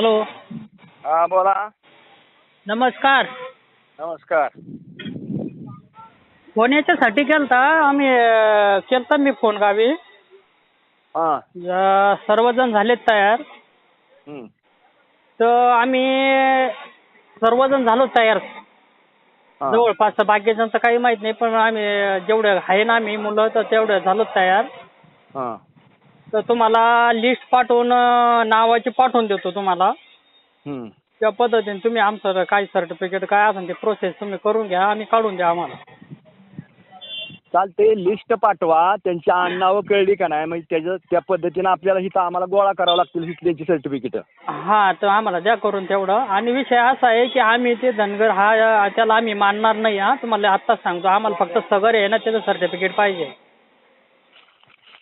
Hello. हा बोला. नमस्कार. नमस्कार. फोन याच्यासाठी केलता आम्ही अं, केलता मी फोन गावी. हा. अं, सर्वजण झालेत तयार. हम्म. तर आम्ही सर्वजण झालो तयार. हा. जवळपास बाकीच्यांचं काही माहीत नाही पण आम्ही जेवढे आहे ना आम्ही मुलं तर तेवढे झालो तयार. हा. तर तुम्हाला लिस्ट पाठवून अं, नावाची पाठवून देतो तुम्हाला. हम्म. त्या पद्धतीने तुम्ही आमचं काय सर्टिफिकेट काय असेल ते प्रोसेस तुम्ही करून घ्या आणि काढून द्या आम्हाला. चालते लिस्ट पाठवा. त्यांची नावं कळली का नाही? म्हणजे त्याच्या त्या पद्धतीनं आपल्याला इथं आम्हाला गोळा करावं लागतील हिथल्याची सर्टिफिकेट हा तर आम्हाला द्या करून तेवढं. आणि विषय असा आहे की आम्ही ते धनगर हा त्याला आम्ही मानणार नाही हा. तुम्हाला आत्ताच सांगतो. आम्हाला फक्त सगर आहे ना त्याचं सर्टिफिकेट पाहिजे.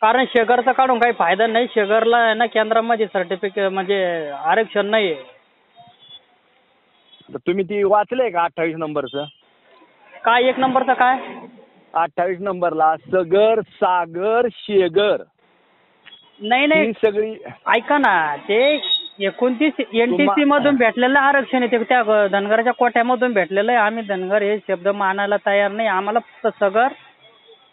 कारण शेगरचं काढून काही फायदा नाही. शेगरला आहे ना केंद्रामध्ये सर्टिफिकेट म्हणजे आरक्षण नाही आहे तर तुम्ही ती वाचलंय का अठ्ठावीस नंबरचं? काय एक नंबरचं काय? अठ्ठावीस नंबरला सगर सागर शेगर. नाही ही नाही सगळी ऐका ना ते एकोणतीस एन टी तुम्हा- सी मधून भेटलेलं आरक्षण आहे ते त्या धनगरच्या कोट्यामधून भेटलेलं आहे. आम्ही धनगर हे शब्द मानायला तयार नाही. आम्हाला फक्त सगर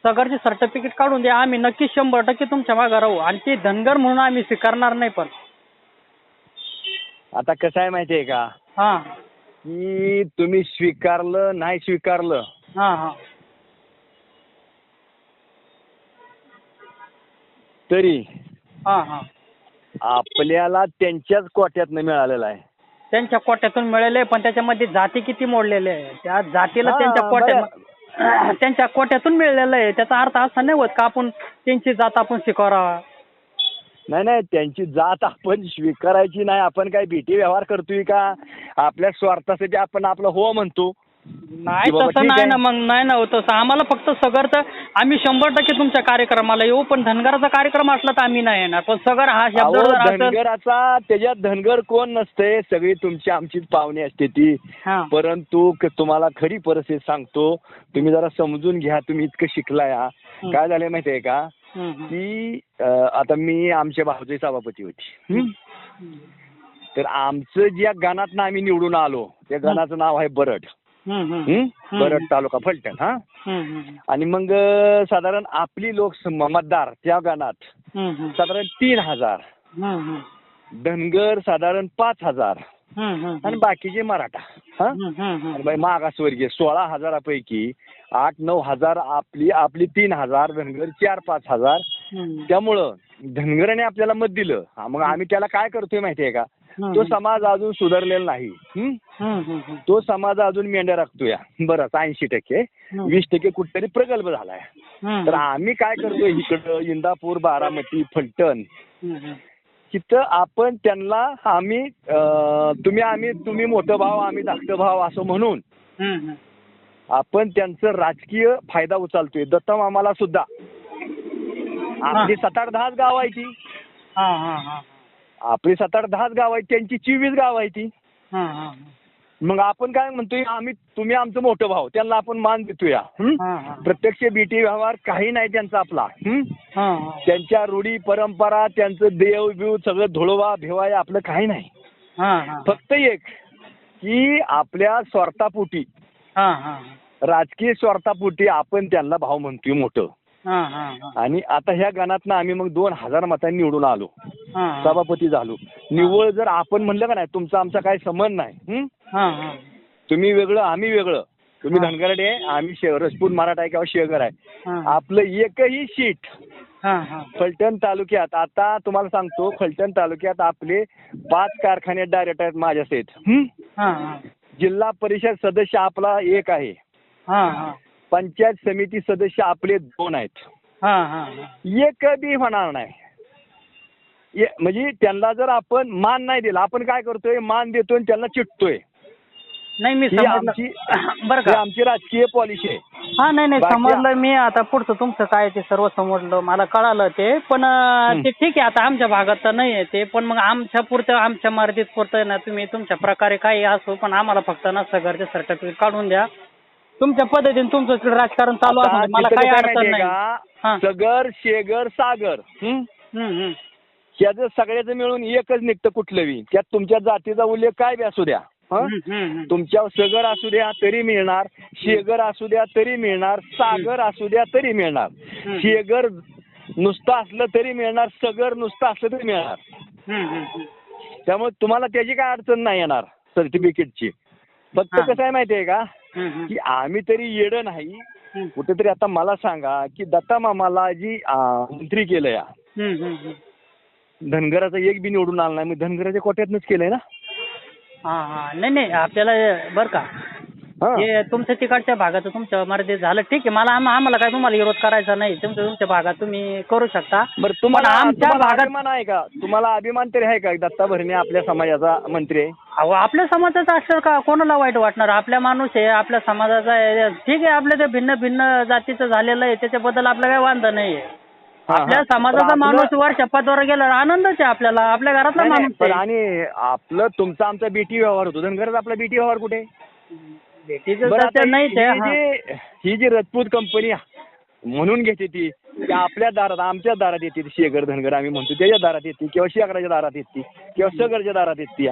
सगरचे सर्टिफिकेट काढून द्या. आम्ही नक्की शंभर टक्के तुमच्या मागं राहू. आणि ते धनगर म्हणून आम्ही स्वीकारणार नाही पण. आता कसं आहे माहितीये का? हां. की तुम्ही स्वीकारलं नाही स्वीकारलं. हां हां. तरी हां हां. आपल्याला त्यांच्याच कोट्यातनं मिळालेलं आहे. त्यांच्या कोट्यातून मिळाले पण त्याच्यामध्ये जाती किती मोडलेले आहे? त्या जातीला हां, त्यांच्या कोट्यात त्यांच्या कोट्यातून मिळलेलं आहे. त्याचा अर्थ असा नाही होत का आपण त्यांची जात आपण स्वीकारावा? नाही नाही त्यांची जात आपण स्वीकारायची नाही. आपण काय भीती व्यवहार करतोय का? आपल्या स्वार्थासाठी आपण आपलं हो म्हणतो. नाही की बाबा तसं ठीक नाही आहे. ना मग नाही ना होत तसं आम्हाला फक्त सगरचं आम्ही शंभर टक्के तुमच्या कार्यक्रमाला येऊ पण धनगराचा कार्यक्रम असला तर आम्ही नाही येणार पण सगर हा शब्द अहो, जर असेल धनगराचा त्याच्यात धनगर कोण नसते सगळी तुमची आमचीच पाहुणे असते ती हां परंतु क- तुम्हाला खरी परिस्थिती सांगतो तुम्ही जरा समजून घ्या तुम्ही इतकं शिकलाय हा. काय झालंय माहितीये का हं, हं. की अं, आता मी आमच्या भाऊजी सभापती होती हं? तर आमचं ज्या गणातनं आम्ही निवडून आलो त्या गणाचं नाव आहे बरड. बरड तालुका फलटण हा. आणि मग साधारण आपली लोक मतदार त्या गणात. साधारण तीन हजार. धनगर साधारण पाच हजार. आणि बाकीचे मराठा हा? मागासवर्गीय सोळा हजारापैकी आठ नऊ हजार आपली आपली तीन हजार धनगर चार पाच हजार. त्यामुळं धनगराने आपल्याला मत दिलं. मग आम्ही त्याला काय करतोय माहितीये का? तो. समाज अजून सुधारलेला नाही. तो समाज अजून मेंढ्या राखतोय बरं ऐंशी टक्के. वीस टक्के कुठेतरी प्रगल्भ झालाय हं, तर आम्ही काय करतोय इकडं इंदापूर बारामती फलटण. तिथं आपण त्यांना आम्ही तुम्ही आम्ही तुम्ही मोठं भाव आम्ही धाकटं भाव असं म्हणून. आपण त्यांचं राजकीय फायदा उचलतोय दत्ता मामाला सुद्धा आपली सात आठ दहाच गाव आहे ती. आपली सात आठ दहाच गाव आहे त्यांची चोवीस गाव आहे ती हां, हां, मग आपण काय म्हणतोय आम्ही तुम्ही आमचं मोठं भाव त्यांना आपण मान देतोया हं? हां, हां. प्रत्यक्ष बीटी व्यवहार काही नाही त्यांचा आपला हं? हां, हां. त्यांच्या रूढी परंपरा त्यांचं देव बिव सगळं धुळवा भिवाय आपलं काही नाही हां, हां. फक्त एक की आपल्या स्वार्थापोटी हां, हां. राजकीय स्वार्थापोटी आपण त्यांना भाव म्हणतोय मोठं. आणि आता ह्या गणातनं आम्ही मग दोन हजार मतांनी निवडून आलो. सभापती झालो निव्वळ जर आपण म्हणलं का नाही तुमचा आमचा काही संबंध नाही हं? हां, हां. तुम्ही वेगळं आम्ही वेगळं तुम्ही. धनगरडे आहे आम्ही रजपूत मराठा आहे किंवा शेगर आहे आपलं एकही सीट हां, हां. फलटण तालुक्यात आता तुम्हाला सांगतो फलटण तालुक्यात आपले पाच कारखाने डायरेक्ट आहेत माझ्या हां. जिल्हा परिषद सदस्य आपला एक आहे. पंचायत समिती सदस्य आपले दोन आहेत. हां, हां, हां. एक बी होणार नाही. ये- म्हणजे त्यांना जर आपण मान नाही दिला आपण काय करतोय? मान देतोय आणि त्यांना चिटतोय. नाही मी ही समजलं. आमची बरं ही का आमची राजकीय पॉलिसी आहे. हा नाही नाही बाकी- समजलं मी. आता पुढचं तुमचं काय ते सर्व समजलं. मला कळालं ते. पण अं, हं. ते ठीक आहे. आता आमच्या भागात तर नाही आहे ते. पण मग आमच्या पुरतं आमच्या मर्जीत पुरतं ना. तुम्ही तुमच्या प्रकारे काही असो पण आम्हाला फक्त ना सगळ्याचे सर्टिफिकेट काढून द्या. तुमच्या पद्धतीने तुमचं तिकडे राजकारण चालू आता मला तिथं काही काय अडचण माहितीये नाही का हा. सगर शेगर सागर हं? ह्याचं सगळ्याचं मिळून एकच निघतं कुठलंही त्यात तुमच्या जातीचा उल्लेख काय बी असू द्या हं? हम्म, हम्म, हम्म. तुमच्या सगर असू द्या तरी मिळणार शेगर असू द्या तरी मिळणार सागर असू द्या तरी मिळणार. शेगर नुसतं असलं तरी मिळणार सगर नुसतं असलं तरी मिळणार हम्म, हम्म, हम्म. त्यामुळे तुम्हाला त्याची काय अडचण नाही येणार सर्टिफिकेटची फक्त हा. कसं आहे माहिती आहे का. की आम्ही तरी येडं नाही. कुठेतरी आता मला सांगा की दत्ता मामाला जी मंत्री केलं या. धनगराचा एक बी निवडून आला नाही मग धनगराच्या कोट्यातनंच केलंय ना? हा हा. नाही नाही आपल्याला बरं का. हा. तुमच्या तिकडच्या भागाचं तुमच्या मर्जी झालं. ठीक आहे मला आम- आम्हाला काय तुम्हाला विरोध करायचा नाही. तुमच्या तुमच्या भागात तुम्ही करू शकता. बरं तुम्हाला पण आमच्या तुम्हाला भागात- अभिमान आहे का? तुम्हाला अभिमान तरी आहे का? दत्ता भरणे आपल्या समाजाचा मंत्री आहे. अहो आपल्या समाजाचं असलं का? कोणाला वाईट वाटणार? आपल्या माणूस आहे आपल्या समाजाचा आहे. ठीक आहे आपल्या ते भिन्न भिन्न जातीचं झालेलं आहे. त्याच्याबद्दल आपलं काही वांधा नाही आहे. हा, हा. आपल्या पण समाजाचा आपलं- माणूस वर शपथवर गेला आनंदच आहे आपल्याला. आपल्या घरातला नाही, नाही, माणूस पण आहे आणि आपलं तुमचा आमचा बीटी व्यवहार होतो. धनगरचा आपला बीटी व्यवहार कुठे? भेटीचं बरं नाही ते ही हा. जी ही जी रजपूत कंपनी म्हणून घेते ती. ती आपल्या दारात आमच्या दारात येते ती शेगर धनगर आम्ही म्हणतो त्याच्या दारात येते किंवा शेखराच्या दारात येते किंवा सगरच्या दारात येते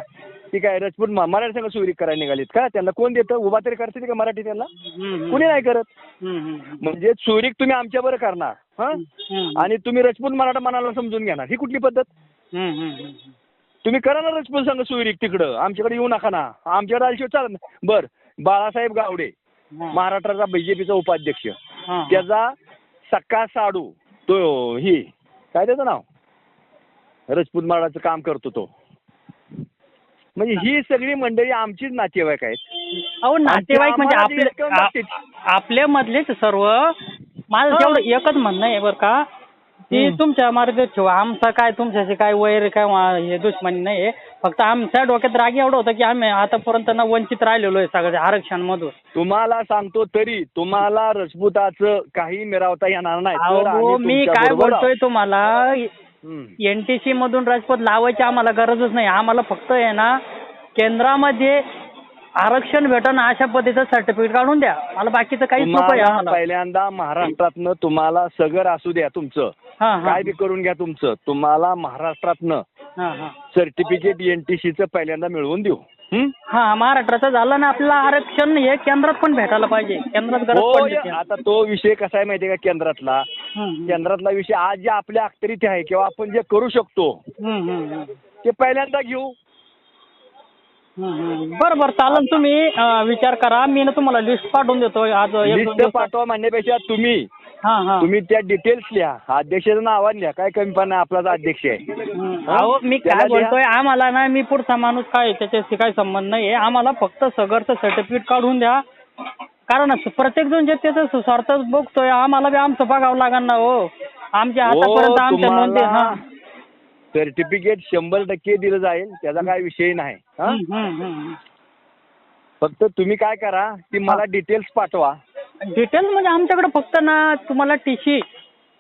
ती काय रजपूत मा- मराठी संघ सुरी करायला निघालीत का? त्यांना कोण देतं? उभा तरी करते का मराठी त्यांना? हम्म. कुणी नाही करत. हम्म, हम्म, म्हणजे चोरीक तुम्ही आमच्या बरं करणार हं? हम्म. आणि तुम्ही रजपूत मराठा मनाला समजून घेणार. ही कुठली पद्धत? हम्म, हम्म, हम्म. तुम्ही करा ना रजपूत संघ सुविरिक तिकडं. आमच्याकडे येऊ नका ना. आमच्याकडे आल्याशिवाय चालत नाही बर. बाळासाहेब गावडे. महाराष्ट्राचा बीजेपीचा उपाध्यक्ष. त्याचा सक्का साडू तो ही काय त्याचं नाव? रजपूत मराठाचं काम करतो तो. म्हणजे ही सगळी मंडळी आमचीच नातेवाईक आहेत. अहो नातेवाईक म्हणजे आपल्या मधलेच सर्व. माझं. तेवढं एकच म्हणणं आहे बरं का. हम्म. तुमच्या मार्गात ठेवा आमचा काय तुमच्याशी काय वैर काय वा- हे दुश्मनी नाही फक्त आमच्या डोक्यात राग एवढं होतं की आम्ही आतापर्यंत ना वंचित राहिलेलो आहे सगळ्या आरक्षणामधून तुम्हाला सांगतो तरी तुम्हाला रजपुताचं काही मिरावता येणार नाही तर अहो आम्ही मी काय आहोत. बोलतोय तुम्हाला हम्म. एनटीसी मधून राजपथ लावायची आम्हाला गरजच नाही आम्हाला फक्त आहे ना केंद्रामध्ये आरक्षण भेटणं अशा पद्धतीचं सर्टिफिकेट काढून द्या. मला बाकीचं काहीच नको आहे तुम्हाला आम्हाला. पहिल्यांदा महाराष्ट्रातनं तुम्हाला सगर असू द्या तुमचं. हा हा. काय बी करून घ्या तुमचं. तुम्हाला महाराष्ट्रातनं हा हा. सर्टिफिकेट एनटीसीचं पहिल्यांदा मिळवून देऊ. हं? हा महाराष्ट्राचं झालं ना आपल्याला आरक्षण हे केंद्रात पण भेटायला पाहिजे. केंद्रात गरज हो पडली या- आता तो विषय कसा आहे माहितीये का केंद्रातला? हम्म, केंद्रातला विषय आज जे आपल्या अखत्यारीत आहे किंवा आपण जे करू शकतो हम्म, हम्म, हम्म. ते पहिल्यांदा घेऊ. बरं बरं चालेल तुम्ही अं, विचार करा. मी ना तुम्हाला लिस्ट पाठवून देतो आज एक दोन लिस्ट दिवसात. पाठवा म्हणण्यापेक्षा तुम्ही. हा हा. तुम्ही त्या डिटेल्स लिहा. अध्यक्षाचं नावाने लिहा. काय कमी पण आपलाच अध्यक्ष आहे. हा? अहो मी काय त्याला. बोलतोय आम्हाला ना मी पुढचा माणूस काय त्याच्याशी काही संबंध नाही आहे आम्हाला फक्त सगळचं सर्टिफिकेट काढून द्या. कारण प्रत्येक जण जे त्याचं स्वार्थ बघतोय आम्हाला बी आमचं बघावं लागणार ना हो. आमच्या हो, आतापर्यंत आमच्या नोंदी हा. सर्टिफिकेट शंभर टक्के दिलं जाईल त्याचा काय विषय नाही. हा? फक्त तुम्ही काय करा की मला डिटेल्स पाठवा. डिटेल म्हणजे आमच्याकडे फक्त ना तुम्हाला टी सी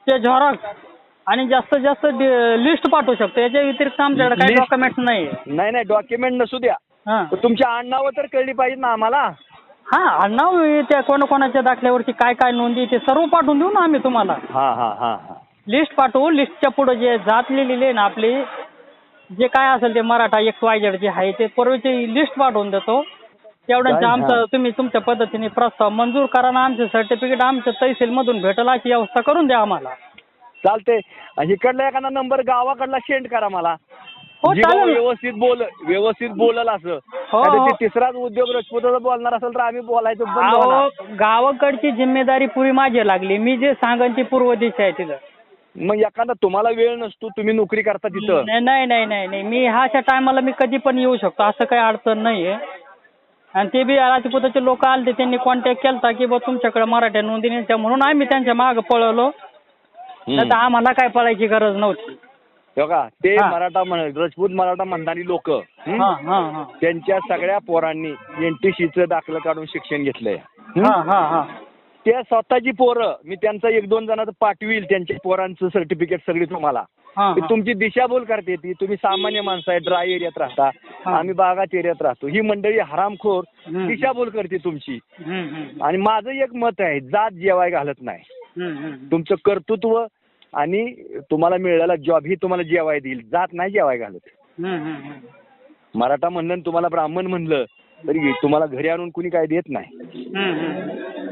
ते झॉरॉक्स आणि जास्तीत जास्त लिस्ट पाठवू शकतो. याच्या व्यतिरिक्त आमच्याकडे काही List? डॉक्युमेंट्स नाही नाही नाही डॉक्युमेंट नसू द्या. तुमच्या आडनावं तर कळली पाहिजे ना आम्हाला? हां आडनाव त्या कोणाकोणाच्या दाखल्यावरती काय काय नोंदी ते सर्व पाठवून देऊ ना आम्ही तुम्हाला. हा हा हा. लिस्ट पाठवू. लिस्टच्या पुढे जे जात लिहिलेली आहे ना आपली जे काय असेल ते मराठा एक्स वाय झेड जे आहे ते पूर्वीची लिस्ट पाठवून देतो. तेवढ्यांचं? आमचं. तुम्ही तुमच्या पद्धतीने प्रस्ताव मंजूर करा ना आमचं सर्टिफिकेट आमच्या तहसीलमधून भेटेल अशी व्यवस्था करून द्या आम्हाला. चालते इकडला एखादा नंबर गावाकडला सेंड करा मला. हो जी गाव चालेल व्यवस्थित बोल व्यवस्थित बोलल असं. हो, नाहीतर हो. ते तिसराच उद्योग रजपुताचा बोलणार असेल तर आम्ही बोलायचं बंद होणार. अहो गावाकडची जिम्मेदारी पुरी माझी लागली. मी जे सांगन ती पूर्व दिशा आहे तिथं. मग एखादा तुम्हाला वेळ नसतो तुम्ही नोकरी करता तिथं. नाही नाही नाही नाही नाही. मी ह्याच्या टायमाला मी कधी पण येऊ शकतो असं काही अडचण नाही आहे आणि ते बी राजपुताचे लोक आले त्यांनी कॉन्टॅक्ट केला की बा तुमच्याकडे मराठ्या नोंदणीच्या म्हणून आम्ही त्यांच्या मागं पळवलो. नाही तर आम्हाला काय पळायची गरज नव्हती. हो का? ते हा. मराठा म्हण रजपूत मराठा म्हणणारी लोक हां हां हां. त्यांच्या सगळ्या पोरांनी एनटीसीचं दाखलं काढून शिक्षण घेतलंय. हं? हां हां हां. त्या स्वतःची पोरं मी त्यांचं एक दोन जणांचं पाठवील त्यांच्या पोरांचं सर्टिफिकेट सगळी तुम्हाला. हां तुमची दिशाभूल करते ती. तुम्ही सामान्य माणसं आहे ड्राय एरियात राहता. हा. आम्ही बागात एरियात राहतो. ही मंडळी हरामखोर हम्म. दिशाभूल करते तुमची. हम्म, हम्म, आणि माझं एक मत आहे जात जेवाय घालत नाही. हम्म, हम्म. तुमचं कर्तृत्व आणि तुम्हाला मिळालेला जॉब ही तुम्हाला जेवाय देईल. जात नाही जेवाय घालत. हम्म, हम्म, हम्म. मराठा म्हणलं आणि तुम्हाला ब्राह्मण म्हणलं तरी तुम्हाला घरी आणून कुणी काय देत नाही. हम्म, हम्म.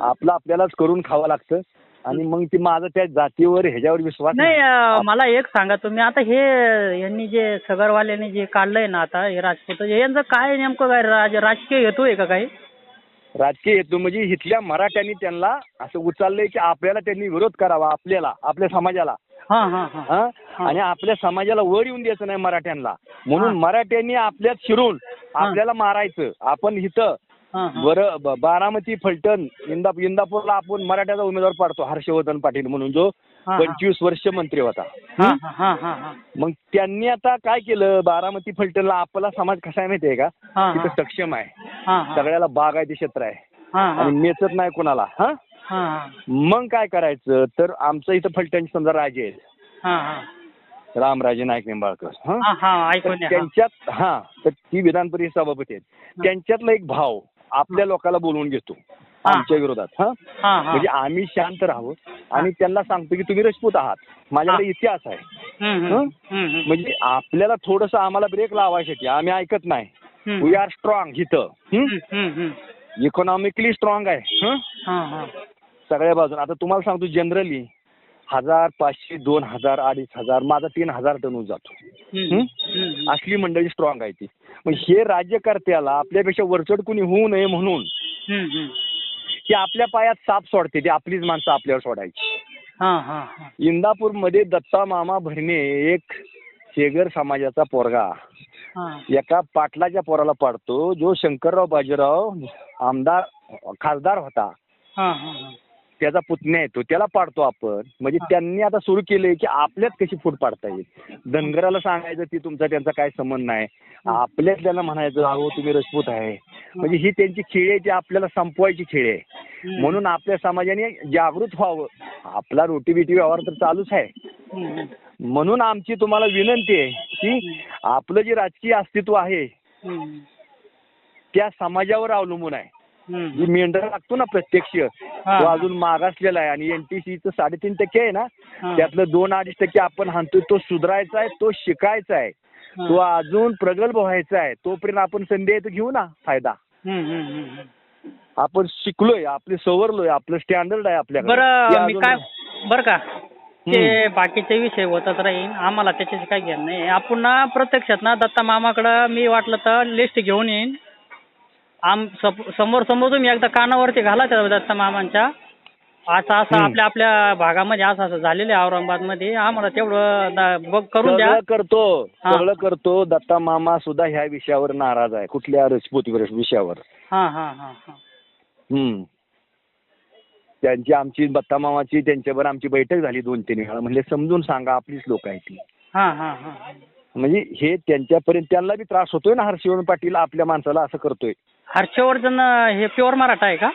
आपलं आपल्यालाच करून खावं लागतं. आणि मग ते माझं त्या जातीवर ह्याच्यावर विश्वास नाही. अं, मला एक सांगा तुम्ही. आता हे यांनी जे सगरवाल्यांनी जे काढलंय ना आता हे राजपूत यांचं काय नेमकं काय राज राजकीय हेतू आहे का काही? राजकीय हेतू म्हणजे इथल्या मराठ्यांनी त्यांना असं उचललंय की आपल्याला त्यांनी विरोध करावा आपल्याला आपल्या समाजाला. हा हा हा. हा? आणि आपल्या समाजाला वर येऊन द्यायचं नाही मराठ्यांना. म्हणून मराठ्यांनी आपल्यात शिरून आपल्याला मारायचं. आपण इथं हा हा बरं बारामती फलटण इंदा इंदापूरला आपण मराठ्याचा उमेदवार पाडतो हर्षवर्धन पाटील म्हणून जो. पंचवीस वर्ष मंत्री होता. हा हा? हा हा हा मग त्यांनी आता काय केलं? बारामती फलटणला आपला समाज कसा आहे माहितीये का? तिथं. सक्षम आहे. सगळ्याला बागायती क्षेत्र आहे. आणि मेचत नाही कोणाला. हा? मग काय करायचं? तर आमचं इथं फलटण समजा राजे आहेत. रामराजे नाईक निंबाळकर. त्यांच्यात हा. तर ती विधान परिषद सभापती आहेत. त्यांच्यातला एक भाव आपल्या लोकांना बोलवून घेतो. आमच्या विरोधात हा? म्हणजे आम्ही शांत राहावं. आणि त्यांना सांगतो की तुम्ही राजपूत आहात. माझ्याकडे इतिहास आहे. म्हणजे आपल्याला थोडस आम्हाला ब्रेक लावायसाठी आम्ही ऐकत नाही. वी आर स्ट्रॉंग इथं. इकॉनॉमिकली स्ट्रॉंग आहे. हं? हा हा. सगळ्या बाजून. आता तुम्हाला सांगतो जनरली हजार पाचशे दोन हजार अडीच हजार माझा तीन हजार टन जातो. असली मंडळी स्ट्रॉंग आहे ती. मग हे राज्यकर्त्याला आपल्यापेक्षा वरचढ कुणी होऊ नये म्हणून. की आपल्या पायात साप सोडते ती आपलीच माणसं आपल्यावर सोडायची. इंदापूरमध्ये दत्ता मामा भरणे एक शेगर समाजाचा पोरगा. एका पाटलाच्या पोराला पाडतो जो शंकरराव बाजीराव आमदार खासदार होता. त्याचा पुतण्या येतो त्याला पाडतो आपण. म्हणजे त्यांनी आता सुरू केलंय की आपल्यात कशी फूट पाडता येईल? धनगराला सांगायचं ती तुमचा त्यांचा काय संबंध नाही. आपल्यात त्यांना म्हणायचं अहो तुम्ही राजपूत आहे. म्हणजे ही त्यांची खेळी आहे ती आपल्याला संपवायची खेळी आहे. म्हणून आपल्या समाजाने जागृत व्हावं. आपला रोटी बिटी व्यवहार तर चालूच आहे. म्हणून आमची तुम्हाला विनंती आहे की आपलं जे राजकीय अस्तित्व आहे. त्या समाजावर अवलंबून आहे. जी मेंढर लागतो ना प्रत्यक्ष. तो अजून मागासलेला आहे आणि एनटीसीचं साडेतीन टक्के आहे ना. त्यातलं दोन अडीच टक्के आपण हाणतोय तो सुधारायचा आहे तो शिकायचा आहे. तो अजून प्रगल्भ व्हायचा आहे तोपर्यंत आपण संधी आहे तो घेऊ ना फायदा. आपण शिकलोय आपले सवरलोय आपलं स्टँडर्ड आहे आपल्याकडे काय बरं का ते बाकीचे विषय होतच राहील आम्हाला त्याच्याशी काही घेणं नाही आपण ना प्रत्यक्षात ना दत्ता मामाकडं मी वाटलं तर लिस्ट घेऊन येईन आम समोर समोर तुम्ही एकदा कानावरती घाला त्या दत्ता मामांच्या. असं असं. आपल्या आपल्या भागामध्ये असं असं झालेलं आहे औरंगाबादमध्ये. आम्हाला तेवढं बघ करून द्या. सगळं करतो हा. सगळं करतो. दत्ता मामा सुद्धा ह्या विषयावर नाराज आहे. कुठल्या राजपूत विषयावर. हां हां हां हां. हम्म. त्यांची आमची दत्ता मामाची त्यांच्यावर आमची बैठक झाली दोन तीन वेळा. म्हणजे समजून सांगा आपलीच लोक आहेत ती. हां हां हां. म्हणजे हे त्यांच्यापर्यंत त्यांना बी त्रास होतोय ना हर्षवर्धन पाटील आपल्या माणसाला असं करतोय. हर्षवर्धन हे प्युअर मराठा आहे का?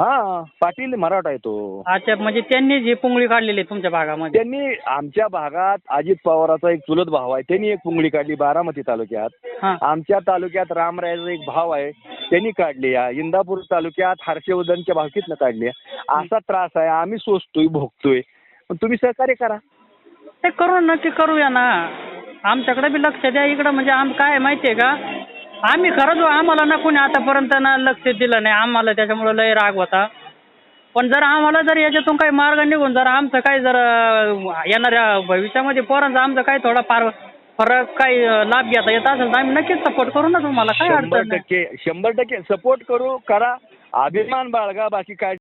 हा पाटील मराठा आहे तो. अच्छा म्हणजे त्यांनी जी पुंगळी काढलेली आहे तुमच्या भागामध्ये. त्यांनी आमच्या भागात अजित पवाराचा एक चुलत भाव आहे त्यांनी एक पुंगळी काढली बारामती तालुक्यात. हां. आमच्या तालुक्यात रामरायाचा एक भाव आहे त्यांनी काढली आहे. इंदापूर तालुक्यात हर्षवर्धनच्या भावकीतनं काढली आहे. असा त्रास आहे आम्ही सोचतोय भोगतोय. पण तुम्ही सहकार्य करा. ते करू नक्की करूया ना. आमच्याकडे बी लक्ष द्या इकडं. म्हणजे आम काय आहे माहिती आहे का? आम्ही खरंच आम्हाला ना कोणी आतापर्यंत ना लक्ष दिलं नाही. आम्हाला त्याच्यामुळं लय राग होता. पण जर आम्हाला जर याच्यातून काही मार्ग निघून जर आमचं काही जर येणाऱ्या भविष्यामध्ये पोरांचं आमचं काही थोडा फार फरक काही लाभ घेता येत असेल तर आम्ही नक्कीच सपोर्ट करू ना तुम्हाला. काय शंभर अडचण नाही. टक्के शंभर टक्के सपोर्ट करू करा. अभिमान बाळगा बाकी काय